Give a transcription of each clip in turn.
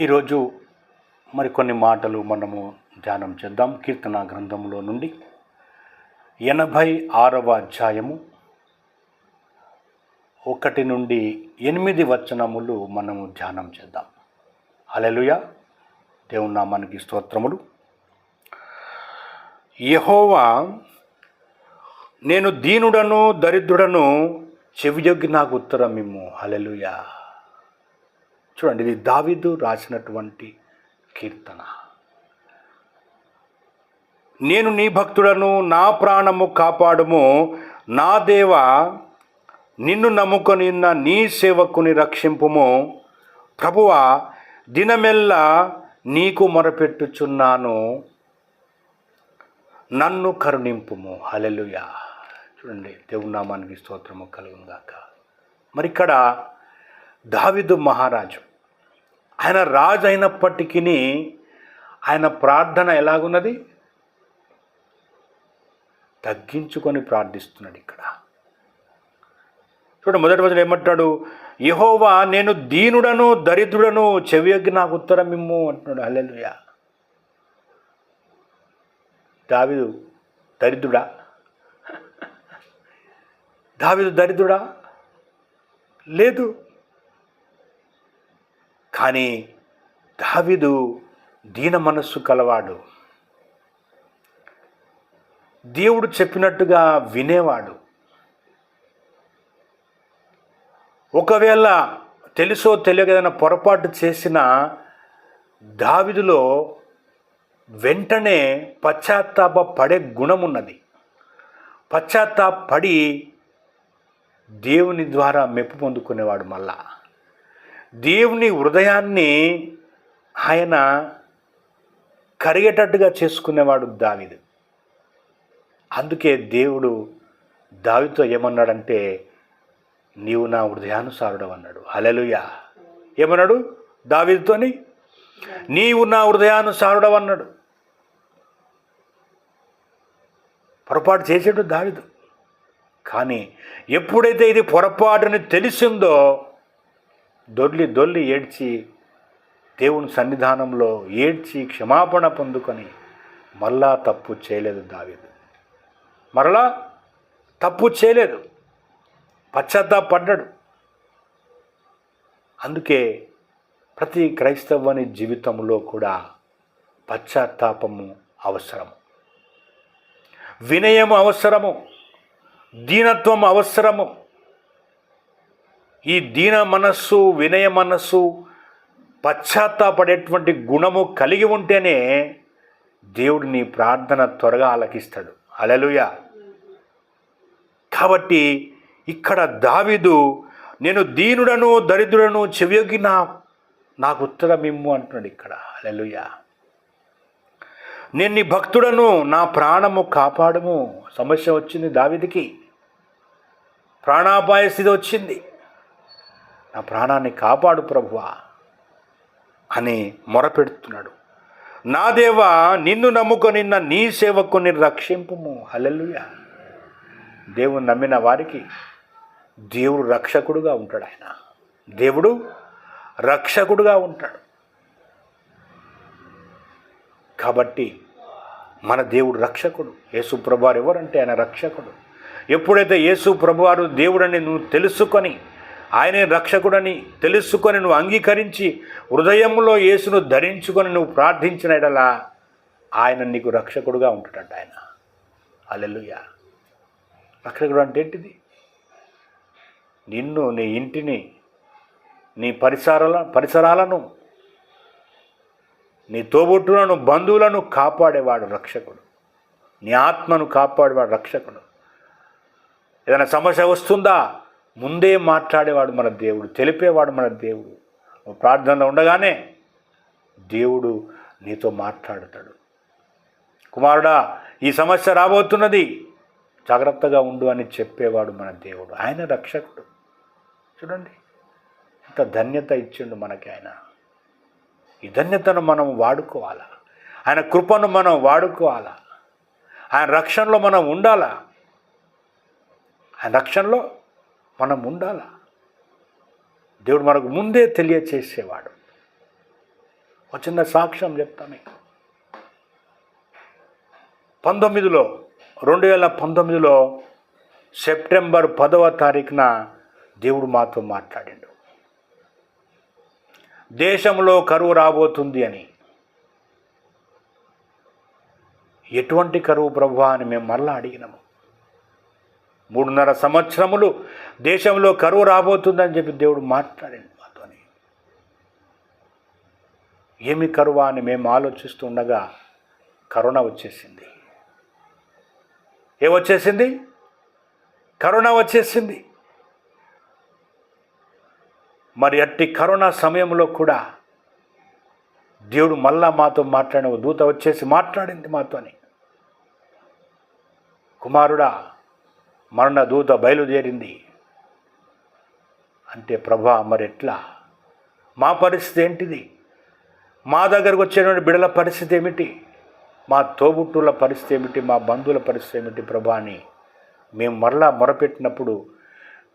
ఈరోజు మరికొన్ని మాటలు మనము ధ్యానం చేద్దాం. కీర్తన గ్రంథంలో నుండి ఎనభై ఆరవ అధ్యాయము ఒకటి నుండి ఎనిమిది వచనములు మనము ధ్యానం చేద్దాం. అలెలుయ దేవుని నామానికి స్తోత్రములు. యహోవా నేను దీనుడను దరిద్రుడను చెవియొగ్గి నాకు ఉత్తరం మేము అలెలుయా చూడండి ఇది దావిదు రాసినటువంటి కీర్తన. నేను నీ భక్తుడను నా ప్రాణము కాపాడుము. నా దేవ నిన్ను నమ్ముకొనిన్న నీ సేవకుని రక్షింపుము. ప్రభువా దినమెల్లా నీకు మొరపెట్టుచున్నాను. నన్ను కరుణింపుము. హలెలుయా చూడండి దేవునామానికి స్తోత్రము కలుగుగాక మరి ఇక్కడ దావిదు మహారాజు. ఆయన రాజు అయినప్పటికీ ఆయన ప్రార్థన ఎలాగున్నది? తగ్గించుకొని ప్రార్థిస్తున్నాడు ఇక్కడ. చూడండి మొదటి రోజులు ఏమంటాడు? యహోవా నేను దీనుడను దరిద్రుడను చెవియగ్గి నాకు ఉత్తరం ఇమ్ము అంటున్నాడు. హల్లెలూయా. దావిదు దరిద్రుడా? దావిదు దరిద్రుడా? లేదు. కానీ దావిదు దీన మనస్సు కలవాడు. దేవుడు చెప్పినట్టుగా వినేవాడు. ఒకవేళ తెలుసో తెలియక ఏదైనా పొరపాటు చేసిన దావిదులో వెంటనే పశ్చాత్తాప పడే గుణం ఉన్నది. పశ్చాత్తాపడి దేవుని ద్వారా మెప్పు పొందుకునేవాడు మళ్ళా. దేవుని హృదయాన్ని ఆయన కరిగేటట్టుగా చేసుకునేవాడు దావిదు. అందుకే దేవుడు దావితో ఏమన్నాడంటే నీవు నా హృదయానుసారుడు అన్నాడు. హలలుయా ఏమన్నాడు? దావిదితోని నీవు నా హృదయానుసారుడు అన్నాడు. పొరపాటు చేసేటు దావిదు. కానీ ఎప్పుడైతే ఇది పొరపాటుని తెలిసిందో దొర్లి దొర్లి ఏడ్చి దేవుని సన్నిధానంలో ఏడ్చి క్షమాపణ పొందుకొని మళ్ళా తప్పు చేయలేదు దావీదు. మరలా తప్పు చేయలేదు. పశ్చాత్తాపడ్డాడు. అందుకే ప్రతి క్రైస్తవుని జీవితంలో కూడా పశ్చాత్తాపము అవసరము వినయం అవసరము. దీనత్వం అవసరము. ఈ దీన మనస్సు వినయ మనస్సు పశ్చాత్తాపడేటువంటి గుణము కలిగి ఉంటేనే దేవుడు నీ ప్రార్థన త్వరగా ఆలకిస్తాడు. అలలుయ కాబట్టి ఇక్కడ దావిదు నేను దీనుడను దరిద్రుడను చెవియొగి నా నాకు ఉత్తరమిమ్ము అంటున్నాడు ఇక్కడ. అలలుయ నేను నీ భక్తుడను నా ప్రాణము కాపాడము. సమస్య వచ్చింది దావిదికి. ప్రాణాపాయ స్థితి వచ్చింది. నా ప్రాణాన్ని కాపాడు ప్రభువా అని మొరపెడుతున్నాడు. నా దేవా నిన్ను నమ్ముకొనిన్న నీ సేవకుని రక్షింపుము. హల్లెలూయ. దేవుని నమ్మిన వారికి దేవుడు రక్షకుడుగా ఉంటాడు ఆయన. దేవుడు రక్షకుడుగా ఉంటాడు. కాబట్టి మన దేవుడు రక్షకుడు. యేసు ప్రభువారు ఎవరంటే ఆయన రక్షకుడు. ఎప్పుడైతే యేసు ప్రభువారు దేవుడని నువ్వు తెలుసుకొని ఆయనే రక్షకుడని తెలుసుకొని నువ్వు అంగీకరించి హృదయంలో యేసును ధరించుకొని నువ్వు ప్రార్థించిన ఎడలా ఆయన నీకు రక్షకుడుగా ఉంటాడంట ఆయన. అల్లెలుయ రక్షకుడు అంటే ఏంటిది? నిన్ను నీ ఇంటిని నీ పరిసరాల పరిసరాలను నీ తోబుట్టులను బంధువులను కాపాడేవాడు రక్షకుడు. నీ ఆత్మను కాపాడేవాడు రక్షకుడు. ఏదైనా సమస్య వస్తుందా? ముందే మాట్లాడేవాడు మన దేవుడు తెలిపేవాడు మన దేవుడు. నువ్వు ప్రార్థనలో ఉండగానే దేవుడు నీతో మాట్లాడతాడు. కుమారుడా ఈ సమస్య రాబోతున్నది. జాగ్రత్తగా ఉండు అని చెప్పేవాడు మన దేవుడు. ఆయన రక్షకుడు. చూడండి ఇంత ధన్యత ఇచ్చిండు మనకి ఆయన. ఈ ధన్యతను మనం వాడుకోవాలా? ఆయన కృపను మనం వాడుకోవాలా? ఆయన రక్షణలో మనం ఉండాలా? ఆయన రక్షణలో మనం ఉండాలా? దేవుడు మనకు ముందే తెలియచేసేవాడు. ఒక చిన్న సాక్ష్యం చెప్తా మీకు. పంతొమ్మిదిలో రెండు వేల పంతొమ్మిదిలో సెప్టెంబర్ పదవ తారీఖున దేవుడు మాతో మాట్లాడిండు. దేశంలో కరువు రాబోతుంది అని. ఎటువంటి కరువు ప్రభు అని మేము మరలా అడిగినాము. మూడున్నర సంవత్సరములు దేశంలో కరువు రాబోతుందని చెప్పి దేవుడు మాట్లాడింది మాతోని. ఏమి కరువా అని మేము ఆలోచిస్తుండగా కరోనా వచ్చేసింది. ఏమొచ్చేసింది కరోనా వచ్చేసింది. మరి అట్టి కరోనా సమయంలో కూడా దేవుడు మళ్ళా మాతో మాట్లాడిన దూత వచ్చేసి మాట్లాడింది మాతోని. కుమారుడా మరణ దూత బయలుదేరింది. అంటే ప్రభా మరి ఎట్లా మా పరిస్థితి ఏంటిది? మా దగ్గరకు వచ్చేటువంటి బిడల పరిస్థితి ఏమిటి? మా తోబుట్టుల పరిస్థితి ఏమిటి? మా బంధువుల పరిస్థితి ఏమిటి ప్రభా అని మేము మరలా మొరపెట్టినప్పుడు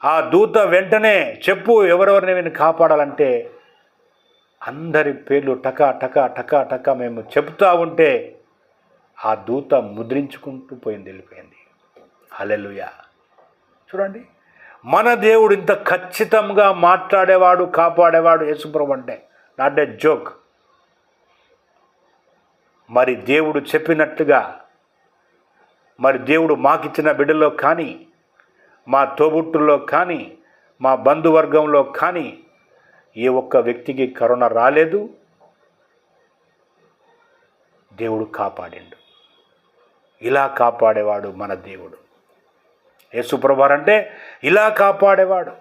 ఆ దూత వెంటనే చెప్పు ఎవరెవరిని నేను కాపాడాలంటే అందరి పేర్లు టకా టకా టకా టకా మేము చెప్తా ఉంటే ఆ దూత ముద్రించుకుంటూ పోయింది వెళ్ళిపోయింది. హలెలుయా చూడండి. మన దేవుడు ఇంత ఖచ్చితంగా మాట్లాడేవాడు కాపాడేవాడు యేసుప్రభు అంటే నాట్ ఎ జోక్. మరి దేవుడు చెప్పినట్టుగా మరి దేవుడు మాకిచ్చిన బిడ్డలో కానీ మా తోబుట్టుల్లో కానీ మా బంధువర్గంలో కానీ ఏ ఒక్క వ్యక్తికి కరోనా రాలేదు. దేవుడు కాపాడిండు. ఇలా కాపాడేవాడు మన దేవుడు. యేసుప్రభారు అంటే ఇలా కాపాడేవాడు.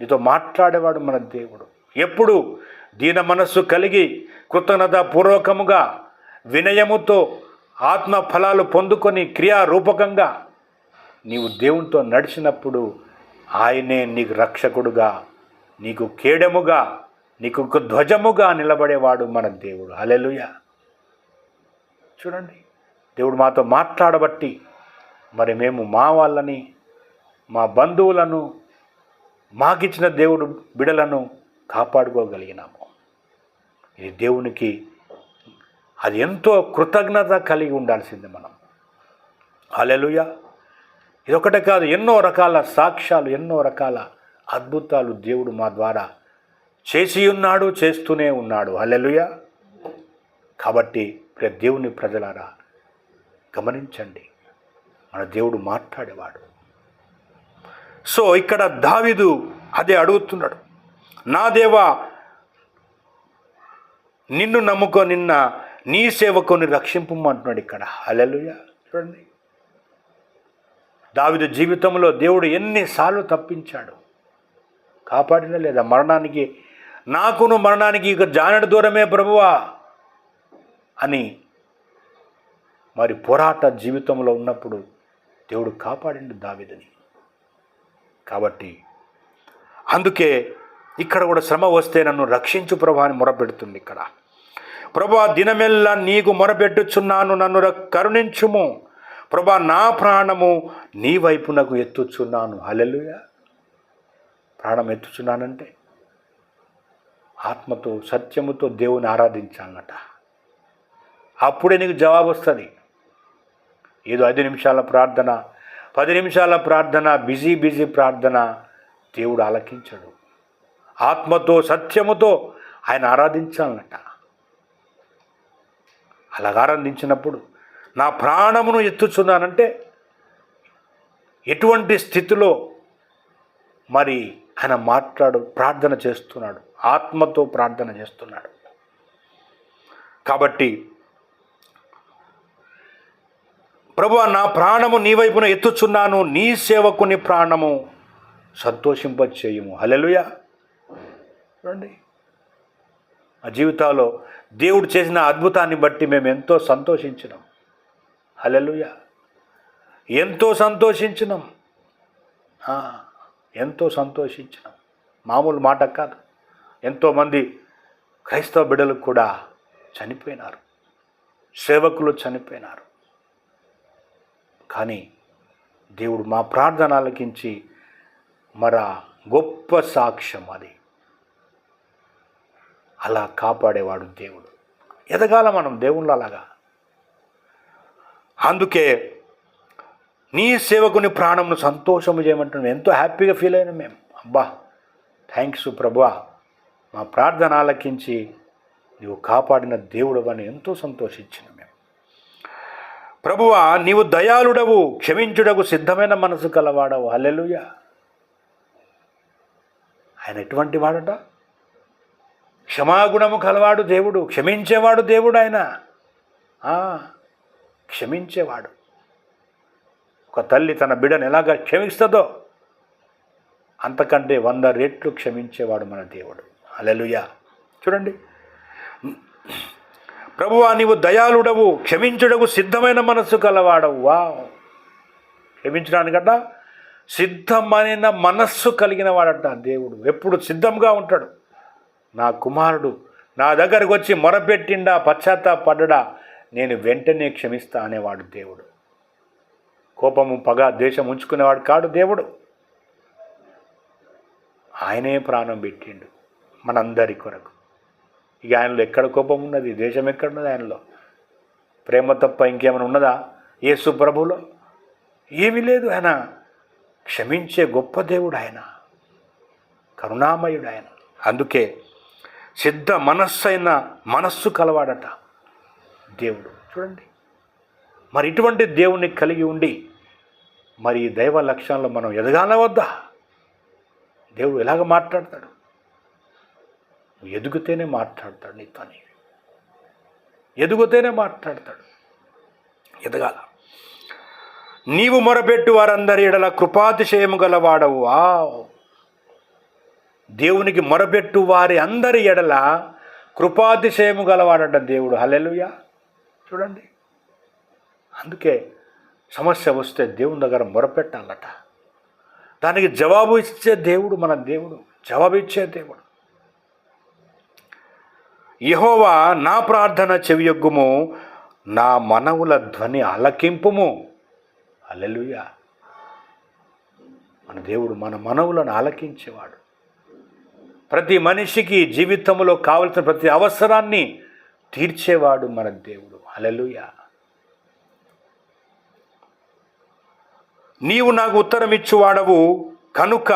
నీతో మాట్లాడేవాడు మన దేవుడు. ఎప్పుడు దీన మనస్సు కలిగి కృతజ్ఞత పూర్వకముగా వినయముతో ఆత్మ ఫలాలు పొందుకొని క్రియారూపకంగా నీవు దేవునితో నడిచినప్పుడు ఆయనే నీకు రక్షకుడుగా నీకు కేడముగా నీకు ధ్వజముగా నిలబడేవాడు మన దేవుడు. అలెలుయ చూడండి దేవుడు మాతో మాట్లాడబట్టి మరి మేము మా వాళ్ళని మా బంధువులను మాకిచ్చిన దేవుడు బిడలను కాపాడుకోగలిగినాము. ఇది దేవునికి అది ఎంతో కృతజ్ఞత కలిగి ఉండాల్సింది మనం. అలెలుయ ఇదొకటే కాదు ఎన్నో రకాల సాక్ష్యాలు ఎన్నో రకాల అద్భుతాలు దేవుడు మా ద్వారా చేసి ఉన్నాడు చేస్తూనే ఉన్నాడు. అలెలుయ కాబట్టి దేవుని ప్రజలారా గమనించండి. మన దేవుడు మాట్లాడేవాడు. సో ఇక్కడ దావిదు అదే అడుగుతున్నాడు. నా దేవా నిన్ను నమ్ముకో నిన్న నీ సేవకుని రక్షింపమంటున్నాడు ఇక్కడ. అలెలుయ చూడండి. దావిదు జీవితంలో దేవుడు ఎన్నిసార్లు తప్పించాడు. కాపాడిన లేదా? మరణానికి నాకును మరణానికి ఇక జానడి దూరమే ప్రభువా అని మరి పోరాట జీవితంలో ఉన్నప్పుడు దేవుడు కాపాడిండు దావిదని. కాబట్టి అందుకే ఇక్కడ కూడా శ్రమ వస్తే నన్ను రక్షించు ప్రభా అని మొరపెడుతుంది ఇక్కడ. ప్రభా దినమెల్లా నీకు మొరపెట్టుచున్నాను నన్ను కరుణించుము. ప్రభా నా ప్రాణము నీ వైపునకు ఎత్తుచున్నాను. హల్లెలూయా. ప్రాణం ఎత్తుచున్నానంటే ఆత్మతో సత్యముతో దేవుని ఆరాధించాలన్నట. అప్పుడే నీకు జవాబు వస్తుంది ఏదో ఐదు నిమిషాల ప్రార్థన పది నిమిషాల ప్రార్థన బిజీ బిజీ ప్రార్థన దేవుడు ఆలకించడు. ఆత్మతో సత్యముతో ఆయన ఆరాధించాలన్నట అలాగ ఆరాధించినప్పుడు నా ప్రాణమును ఎత్తుచున్నానంటే ఎటువంటి స్థితిలో మరి ఆయన మాట్లాడు ప్రార్థన చేస్తున్నాడు ఆత్మతో ప్రార్థన చేస్తున్నాడు. కాబట్టి ప్రభు నా ప్రాణము నీ వైపున ఎత్తుచున్నాను నీ సేవకుని ప్రాణము సంతోషింపచేయము. హలెలుయా చూడండి ఆ జీవితాల్లో దేవుడు చేసిన అద్భుతాన్ని బట్టి మేము ఎంతో సంతోషించినాం. హలెలుయా ఎంతో సంతోషించినాం. ఎంతో సంతోషించినాం. మామూలు మాట కాదు. ఎంతోమంది క్రైస్తవ బిడ్డలు కూడా చనిపోయినారు. సేవకులు చనిపోయినారు. కానీ దేవుడు మా ప్రార్థన ఆలకించి మర గొప్ప సాక్ష్యం అది. అలా కాపాడేవాడు దేవుడు. ఎదగాల మనం దేవుళ్ళు అలాగా? అందుకే నీ సేవకుని ప్రాణంను సంతోషము చేయమంటున్నాం. ఎంతో హ్యాపీగా ఫీల్ అయినాం మేము. అబ్బా థ్యాంక్స్ ప్రభువా. మా ప్రార్థన ఆలకించి నీవు కాపాడిన దేవుడు అని ఎంతో సంతోషించినాం. ప్రభువా నీవు దయాళుడవు క్షమించుడకు సిద్ధమైన మనసు కలవాడవు. హల్లెలుయ. ఆయన ఎటువంటి వాడట? క్షమాగుణము కలవాడు దేవుడు క్షమించేవాడు దేవుడు ఆయన. క్షమించేవాడు. ఒక తల్లి తన బిడను ఎలాగ క్షమిస్తుందో అంతకంటే వంద రెట్లు క్షమించేవాడు మన దేవుడు. అలెలుయా చూడండి. ప్రభువా నీవు దయాళుడవు క్షమించుడకు సిద్ధమైన మనస్సు కలవాడవు. వా క్షమించడానికట సిద్ధమైన మనస్సు కలిగిన వాడట దేవుడు. ఎప్పుడు సిద్ధంగా ఉంటాడు. నా కుమారుడు నా దగ్గరకు వచ్చి మొరపెట్టిండా పశ్చాత్తాపడ్డా నేను వెంటనే క్షమిస్తా అనేవాడు దేవుడు. కోపము పగ దేశం ఉంచుకునేవాడు కాడు దేవుడు. ఆయనే ప్రాణం పెట్టిండు మనందరి కొరకు. ఇక ఆయనలో ఎక్కడ కోపం ఉన్నది? దేశం ఎక్కడ ఉన్నది ఆయనలో? ప్రేమ తప్ప ఇంకేమైనా ఉన్నదా? యేసు ప్రభులో? ఏమీ లేదు ఆయన. క్షమించే గొప్ప దేవుడు ఆయన. కరుణామయుడు ఆయన. అందుకే సిద్ధ మనస్సైన మనస్సు కలవాడట దేవుడు. చూడండి. మరి ఇటువంటి దేవుణ్ణి కలిగి ఉండి మరి ఈ దైవ లక్ష్యాల్లో మనం ఎదగాల వద్దా? దేవుడు ఎలాగ మాట్లాడతాడు? నువ్వు ఎదుగుతేనే మాట్లాడతాడు నీతో ఎదుగుతేనే మాట్లాడతాడు. ఎదగాల. నీవు మొరపెట్టు వారందరి ఎడల కృపాతిశయము గలవాడవు. ఆ దేవునికి మొరపెట్టు వారి అందరి ఎడల కృపాతిశయము గలవాడట దేవుడు. హలెలుయా చూడండి. అందుకే సమస్య వస్తే దేవుని దగ్గర మొరపెట్టాలట. దానికి జవాబు ఇచ్చే దేవుడు మన దేవుడు. జవాబు ఇచ్చే దేవుడు. యహోవా నా ప్రార్థన చెవియొగ్గుము నా మనవుల ధ్వని అలకింపుము అల్లెలుయా మన దేవుడు మన మనవులను ఆలకించేవాడు. ప్రతి మనిషికి జీవితంలో కావలసిన ప్రతి అవసరాన్ని తీర్చేవాడు మన దేవుడు. అలెలుయా నీవు నాకు ఉత్తరం ఇచ్చువాడవు కనుక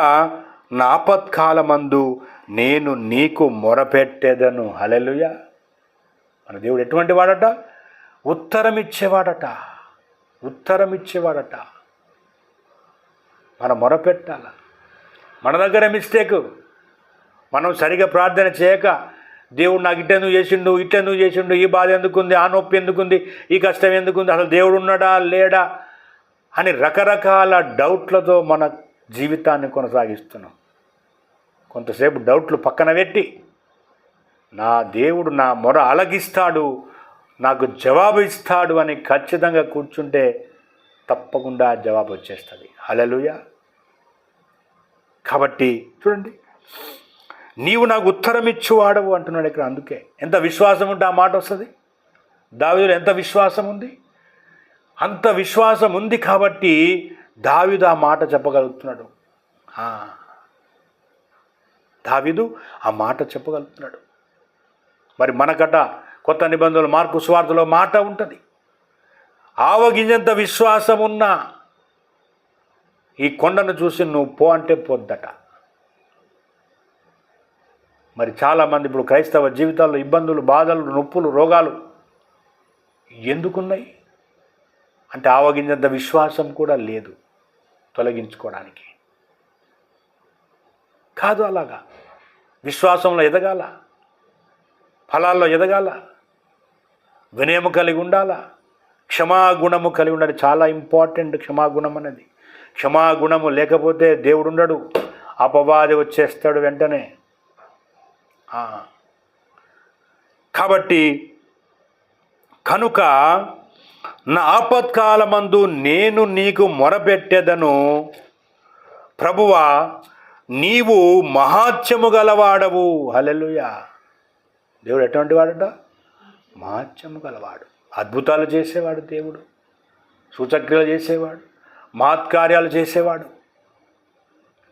నా ఆపత్కాలమందు నేను నీకు మొరపెట్టేదను. హలెలుయ మన దేవుడు ఎటువంటి వాడట? ఉత్తరం ఇచ్చేవాడట ఉత్తరం ఇచ్చేవాడట మన మొరపెట్టాల. మన దగ్గర మిస్టేక్. మనం సరిగా ప్రార్థన చేయక దేవుడు నాకు ఇట్టెందుకు చేసిండు ఇట్టెందుకు చేసిండు ఈ బాధ ఎందుకుంది ఆ నొప్పి ఎందుకుంది ఈ కష్టం ఎందుకుంది అసలు దేవుడు ఉన్నాడా లేడా అని రకరకాల డౌట్లతో మన జీవితాన్ని కొనసాగిస్తున్నాం. కొంతసేపు డౌట్లు పక్కన పెట్టి నా దేవుడు నా మొర అలగిస్తాడు నాకు జవాబు ఇస్తాడు అని ఖచ్చితంగా కూర్చుంటే తప్పకుండా జవాబు వచ్చేస్తుంది. అలలుయ కాబట్టి చూడండి నీవు నాకు ఉత్తరం ఇచ్చువాడవు అంటున్నాడు ఇక్కడ అందుకే. ఎంత విశ్వాసం ఉంటే ఆ మాట వస్తుంది? దావిదులు ఎంత విశ్వాసం ఉంది? అంత విశ్వాసం ఉంది కాబట్టి దావిదు ఆ మాట చెప్పగలుగుతున్నాడు. దావిదు ఆ మాట చెప్పగలుగుతున్నాడు. మరి మనకట కొత్త నిబంధనలు మార్పు స్వార్థలో మాట ఉంటుంది. ఆవగింజంత విశ్వాసం ఉన్నా ఈ కొండను చూసి నువ్వు పో అంటే పొద్దట. మరి చాలామంది ఇప్పుడు క్రైస్తవ జీవితాల్లో ఇబ్బందులు బాధలు నొప్పులు రోగాలు ఎందుకున్నాయి? అంటే ఆవగింజంత విశ్వాసం కూడా లేదు తొలగించుకోవడానికి. కాదు అలాగా. విశ్వాసంలో ఎదగాల ఫలాల్లో ఎదగాల వినయము కలిగి ఉండాలా. క్షమాగుణము కలిగి ఉండాలి. చాలా ఇంపార్టెంట్ క్షమాగుణం అనేది. క్షమాగుణము లేకపోతే దేవుడు ఉండడు. అపవాది వచ్చేస్తాడు వెంటనే. కాబట్టి కనుక నా ఆపత్కాలమందు నేను నీకు మొరపెట్టెదను ప్రభువా నీవు మహాత్యము గలవాడవు. హలెలుయా దేవుడు ఎటువంటి వాడట? మహాత్యము గలవాడు. అద్భుతాలు చేసేవాడు దేవుడు. సూచక్రియలు చేసేవాడు. మహత్కార్యాలు చేసేవాడు.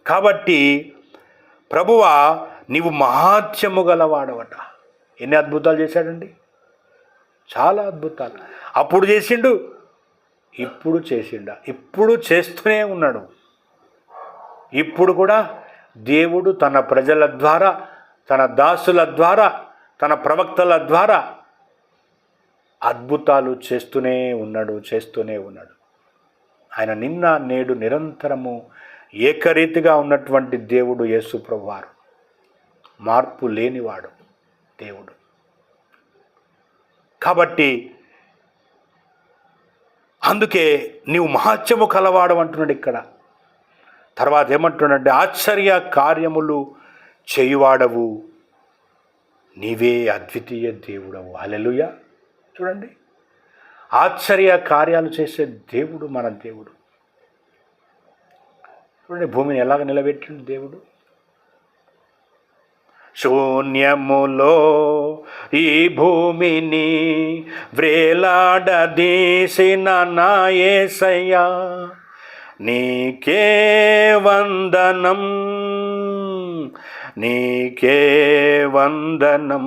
కాబట్టి ప్రభువా నీవు మహాత్యము గలవాడవట. ఎన్ని అద్భుతాలు చేశాడండి? చాలా అద్భుతాలు. అప్పుడు చేసిండు ఇప్పుడు చేసిండా. ఇప్పుడు చేస్తూనే ఉన్నాడు. ఇప్పుడు కూడా దేవుడు తన ప్రజల ద్వారా తన దాసుల ద్వారా తన ప్రవక్తల ద్వారా అద్భుతాలు చేస్తూనే ఉన్నాడు చేస్తూనే ఉన్నాడు. ఆయన నిన్న నేడు నిరంతరము ఏకరీతిగా ఉన్నటువంటి దేవుడు యేసుప్రభువారు మార్పు లేనివాడు దేవుడు. కాబట్టి అందుకే నీవు మహాత్యము కలవాడు అంటున్నాడు ఇక్కడ. తర్వాత ఏమంటున్నాడంటే ఆశ్చర్య కార్యములు చేయువాడవు నీవే అద్వితీయ దేవుడవు. అలెలుయ చూడండి. ఆశ్చర్య కార్యాలు చేసే దేవుడు మన దేవుడు. చూడండి భూమిని ఎలాగ నిలబెట్టిండు దేవుడు? శూన్యములో ఈ భూమిని వ్రేలాడదీసిన నాయేసయ్యా నీకే వందనం నీకే వందనం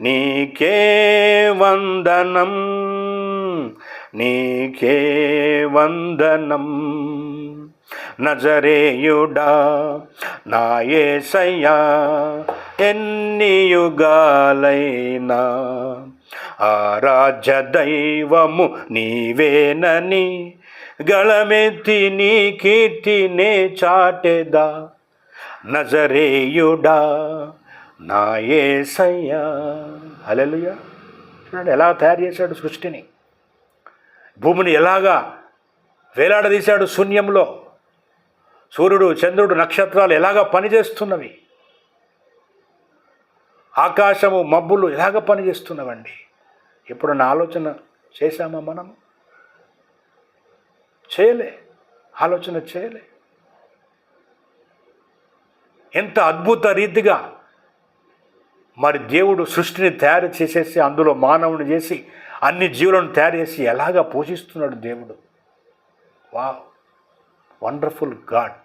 నీకే వందనం నీకే వందనం. నజరేయుడా నాయసయ్యా ఎన్ని యుగాలైనా ఆరాధ్య దైవము నీవేనని గళమెత్తి నీ కీర్తినే చాటెదా. నజరేయుడా నా యేసయ్యా హలలుయా చూడండి ఎలా తయారు చేశాడు సృష్టిని. భూమిని ఎలాగా వేలాడదీశాడు శూన్యంలో. సూర్యుడు చంద్రుడు నక్షత్రాలు ఎలాగ పనిచేస్తున్నవి. ఆకాశము మబ్బులు ఎలాగ పనిచేస్తున్నవండి. నా ఆలోచన చేశామా మనం చేయలే ఆలోచన చేయలే ఎంత అద్భుత రీతిగా మరి దేవుడు సృష్టిని తయారు చేసేసి అందులో మానవుని చేసి అన్ని జీవులను తయారు చేసి ఎలాగ పోషిస్తున్నాడు దేవుడు? వా వండర్ఫుల్ గాడ్!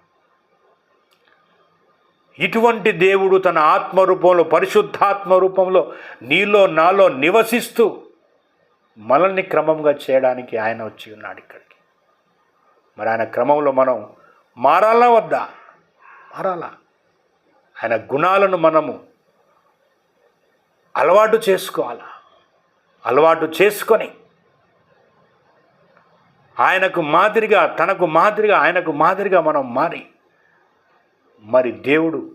ఇటువంటి దేవుడు తన ఆత్మ రూపంలో పరిశుద్ధాత్మ రూపంలో నీలో నాలో నివసిస్తూ మనల్ని క్రమంగా చేయడానికి ఆయన వచ్చి ఉన్నాడు ఇక్కడికి. మరి ఆయన క్రమంలో మనం మారాలా వద్దా? మారాలా. ఆయన గుణాలను మనము అలవాటు చేసుకోవాలా? అలవాటు చేసుకొని ఆయనకు మాదిరిగా తనకు మాదిరిగా ఆయనకు మాదిరిగా మనం మారి మరి దేవుడు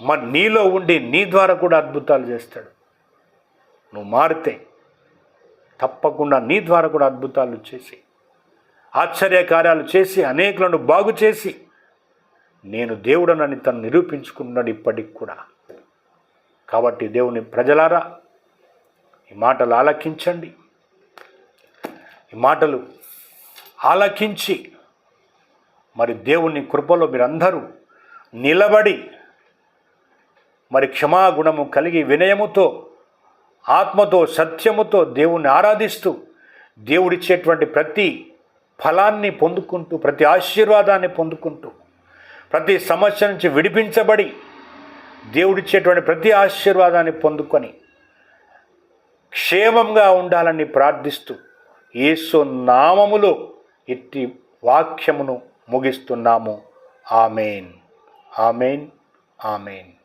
మరి నీలో ఉండి నీ ద్వారా కూడా అద్భుతాలు చేస్తాడు. నువ్వు మారితే తప్పకుండా నీ ద్వారా కూడా అద్భుతాలు చేసి ఆశ్చర్యకార్యాలు చేసి అనేకులను బాగు చేసి నేను దేవుడనని తను నిరూపించుకున్నాడు ఇప్పటికి కూడా. కాబట్టి దేవుని ప్రజలారా ఈ మాటలు ఆలకించండి. ఈ మాటలు ఆలకించి మరి దేవుని కృపలో మీరందరూ నిలబడి మరి క్షమాగుణము కలిగి వినయముతో ఆత్మతో సత్యముతో దేవుణ్ణి ఆరాధిస్తూ దేవుడిచ్చేటువంటి ప్రతి ఫలాన్ని పొందుకుంటూ ప్రతి ఆశీర్వాదాన్ని పొందుకుంటూ ప్రతి సమస్య నుంచి విడిపించబడి దేవుడిచ్చేటువంటి ప్రతి ఆశీర్వాదాన్ని పొందుకొని క్షేమంగా ఉండాలని ప్రార్థిస్తూ యేసు నామములో ఇట్టి వాక్యమును ముగిస్తున్నాము. ఆమెన్. ఆమెన్. ఆమెన్.